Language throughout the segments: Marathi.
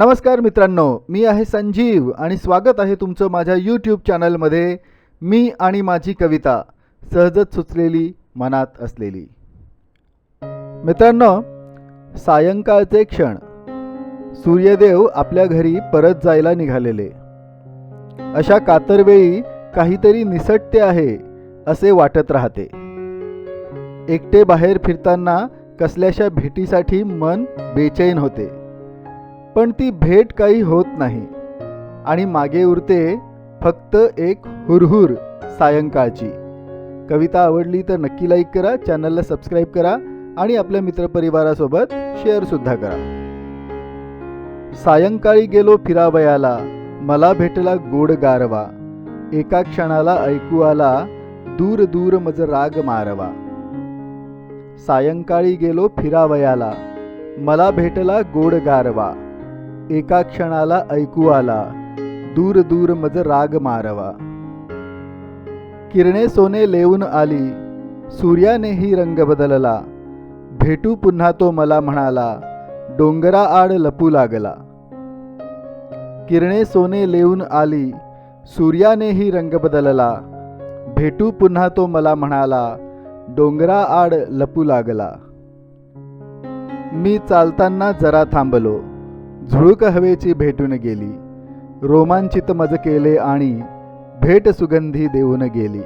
नमस्कार मित्रांनो मी आहे संजीव आणि स्वागत आहे तुमचं माझ्या यूट्यूब चॅनलमध्ये मी आणि माझी कविता सहजच सुचलेली मनात असलेली. मित्रांनो सायंकाळचे क्षण. सूर्यदेव आपल्या घरी परत जायला निघालेले. अशा कातरवेळी काहीतरी निसटते आहे असे वाटत राहते. एकटे बाहेर फिरताना कसल्याशा भेटीसाठी मन बेचैन होते. पण ती भेट काही होत नाही. आणि मागे उरते फक्त एक हुरहुर सायंकाळची. कविता आवडली तर नक्की लाईक करा चॅनलला सबस्क्राईब करा आणि आपल्या मित्रपरिवारासोबत शेअरसुद्धा करा. सायंकाळी गेलो फिरावयाला मला भेटला गोड गारवा. एका क्षणाला ऐकू आला दूर दूर मज राग मारवा. सायंकाळी गेलो फिरावयाला मला भेटला गोड गारवा. एका क्षणाला ऐकू आला. दूर दूर मज राग मारवा. किरणे सोने लेऊन आली. सूर्यानेही रंग बदलला. भेटू पुन्हा तो मला म्हणाला. डोंगरा आड लपू लागला. किरणे सोने लेऊन आली. सूर्यानेही रंग बदलला. भेटू पुन्हा तो मला म्हणाला. डोंगरा आड लपू लागला. मी चालताना जरा थांबलो. झुळूक हवेची भेटून गेली. रोमांचित मज केले आणि भेट सुगंधी देऊन गेली.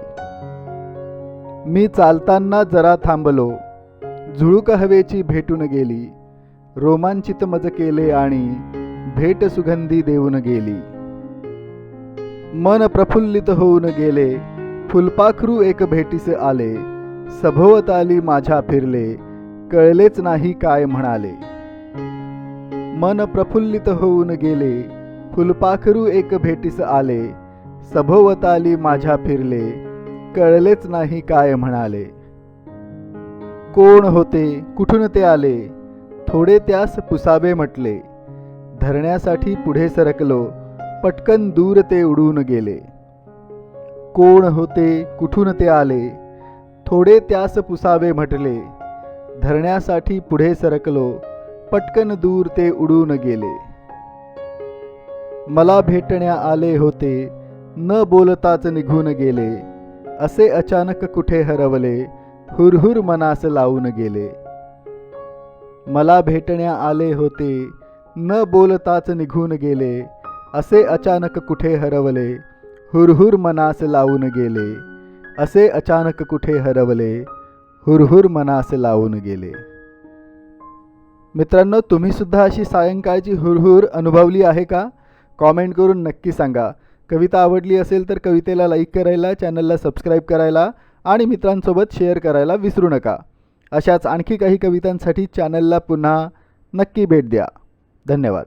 मी चालताना जरा थांबलो. झुळूक हवेची भेटून गेली. रोमांचित मज केले आणि भेट सुगंधी देऊन गेली. मन प्रफुल्लित होऊन गेले. फुलपाखरू एक भेटीस आले. सभोवताली माझ्या फिरले. कळलेच नाही काय म्हणाले. मन प्रफुल्लित होऊन गेले. फुलपाखरू एक भेटीस आले. सभोवताली माझ्या फिरले. कळलेच नाही काय म्हणाले. कोण होते? कुठून ते आले? थोडे त्यास पुसावे म्हटले. धरण्यासाठी पुढे सरकलो. पटकन दूर ते उडून गेले. कोण होते? कुठून ते आले? थोडे त्यास पुसावे म्हटले. धरण्यासाठी पुढे सरकलो. पटकन दूर ते उडून गेले. मला भेटण्या आले होते न बोलताच निघून गेले. असे अचानक कुठे हरवले हुरहुर मनास लावून गेले. मला भेटण्या आले होते न बोलताच निघून गेले. असे अचानक कुठे हरवले हुरहुर मनास लावून गेले. असे अचानक कुठे हरवले हुरहुर मनास लावून गेले. मित्रांनो तुम्हीसुद्धा अशी सायंकाळची हुरहुर अनुभवली आहे का? कॉमेंट करून नक्की सांगा. कविता आवडली असेल तर कवितेला लाईक करायला चॅनलला सबस्क्राईब करायला आणि मित्रांसोबत शेअर करायला विसरू नका. अशाच आणखी काही कवितांसाठी चॅनलला पुन्हा नक्की भेट द्या. धन्यवाद.